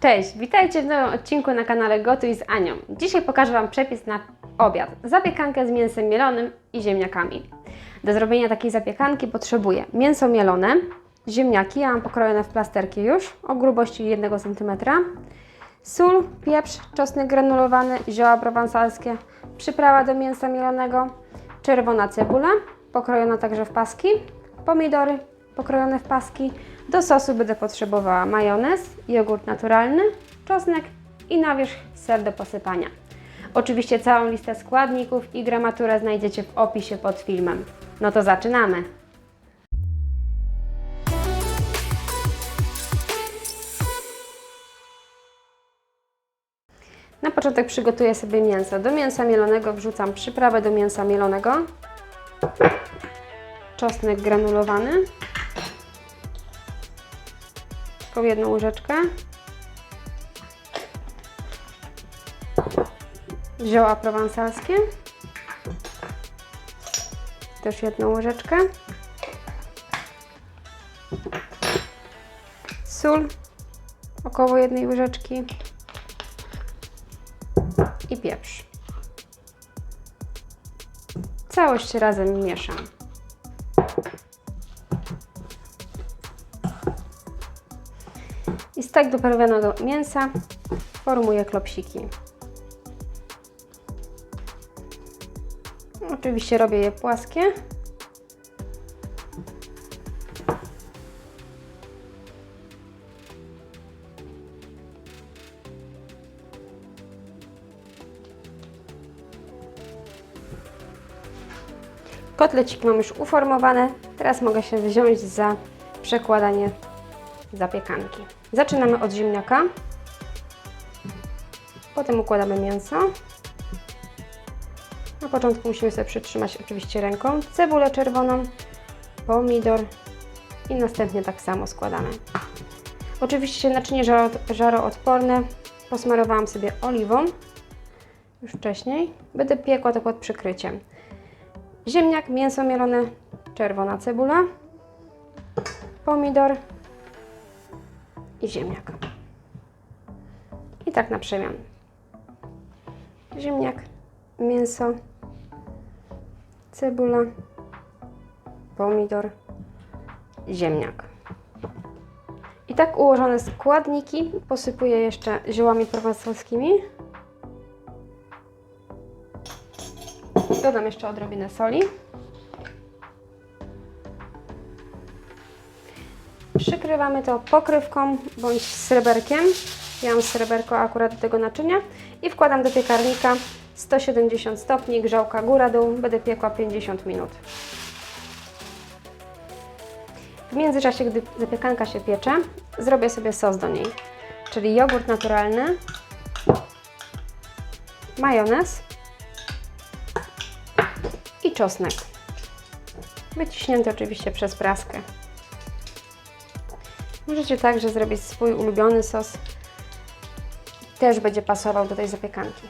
Cześć, witajcie w nowym odcinku na kanale Gotuj z Anią. Dzisiaj pokażę Wam przepis na obiad. Zapiekankę z mięsem mielonym i ziemniakami. Do zrobienia takiej zapiekanki potrzebuję mięso mielone, ziemniaki, ja mam pokrojone w plasterki już, o grubości 1 cm, sól, pieprz, czosnek granulowany, zioła prowansalskie, przyprawa do mięsa mielonego, czerwona cebula, pokrojona także w paski, pomidory pokrojone w paski. Do sosu będę potrzebowała majonez, jogurt naturalny, czosnek i na wierzch ser do posypania. Oczywiście całą listę składników i gramaturę znajdziecie w opisie pod filmem. No to zaczynamy! Na początek przygotuję sobie mięso. Do mięsa mielonego wrzucam przyprawę do mięsa mielonego, czosnek granulowany, taką jedną łyżeczkę, zioła prowansalskie, też jedną łyżeczkę, sól, około jednej łyżeczki. I pieprz. Całość razem mieszam. Z tak doprawianego mięsa formuję klopsiki. Oczywiście robię je płaskie. Kotleciki mam już uformowane. Teraz mogę się wziąć za przekładanie zapiekanki. Zaczynamy od ziemniaka. Potem układamy mięso. Na początku musimy sobie przytrzymać oczywiście ręką cebulę czerwoną, pomidor i następnie tak samo składamy. Oczywiście naczynie żaro- żaroodporne posmarowałam sobie oliwą już wcześniej. Będę piekła to pod przykryciem. Ziemniak, mięso mielone, czerwona cebula, pomidor i ziemniak. I tak na przemian. Ziemniak, mięso, cebula, pomidor, ziemniak. I tak ułożone składniki posypuję jeszcze ziołami prowansalskimi. Dodam jeszcze odrobinę soli. Przykrywamy to pokrywką bądź sreberkiem. Ja mam sreberko akurat do tego naczynia i wkładam do piekarnika 170 stopni, grzałka góra-dół. Będę piekła 50 minut. W międzyczasie, gdy zapiekanka się piecze, zrobię sobie sos do niej, czyli jogurt naturalny, majonez i czosnek. Wyciśnięty oczywiście przez praskę. Możecie także zrobić swój ulubiony sos. Też będzie pasował do tej zapiekanki.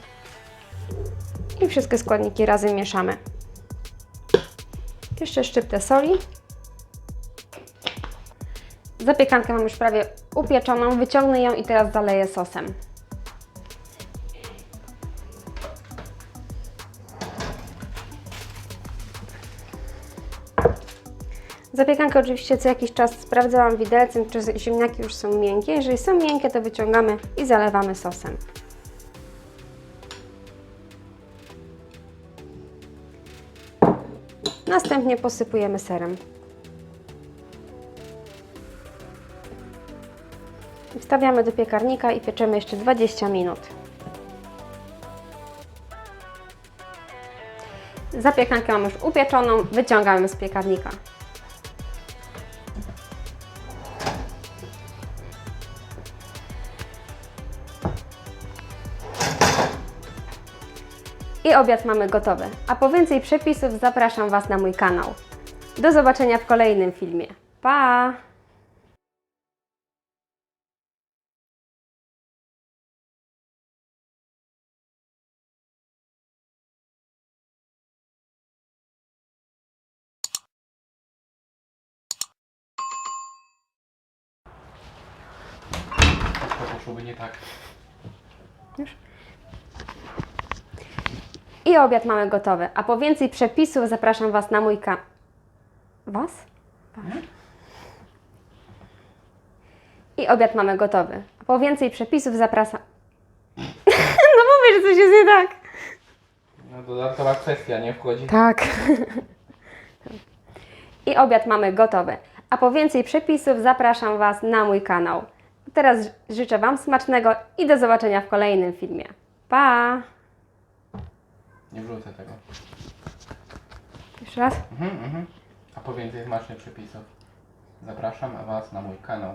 I wszystkie składniki razem mieszamy. Jeszcze szczyptę soli. Zapiekankę mam już prawie upieczoną. Wyciągnę ją i teraz zaleję sosem. Zapiekankę oczywiście co jakiś czas sprawdzałam widelcem, czy ziemniaki już są miękkie. Jeżeli są miękkie, to wyciągamy i zalewamy sosem. Następnie posypujemy serem. Wstawiamy do piekarnika i pieczemy jeszcze 20 minut. Zapiekankę mam już upieczoną, wyciągamy z piekarnika. I obiad mamy gotowy. A po więcej przepisów zapraszam Was na mój kanał. Do zobaczenia w kolejnym filmie. Pa! poszłoby nie tak. I obiad mamy gotowy. A po więcej przepisów zapraszam Was na mój kanał. Was? I obiad mamy gotowy. A po więcej przepisów zapraszam. no mówię, że coś jest nie tak. No dodatkowa kwestia, nie wchodzi. Tak. I obiad mamy gotowy. A po więcej przepisów zapraszam Was na mój kanał. Teraz życzę Wam smacznego i do zobaczenia w kolejnym filmie. Pa! Nie wrzucę tego. Jeszcze raz. Mhm, mhm. A po więcej smacznych przepisów zapraszam Was na mój kanał.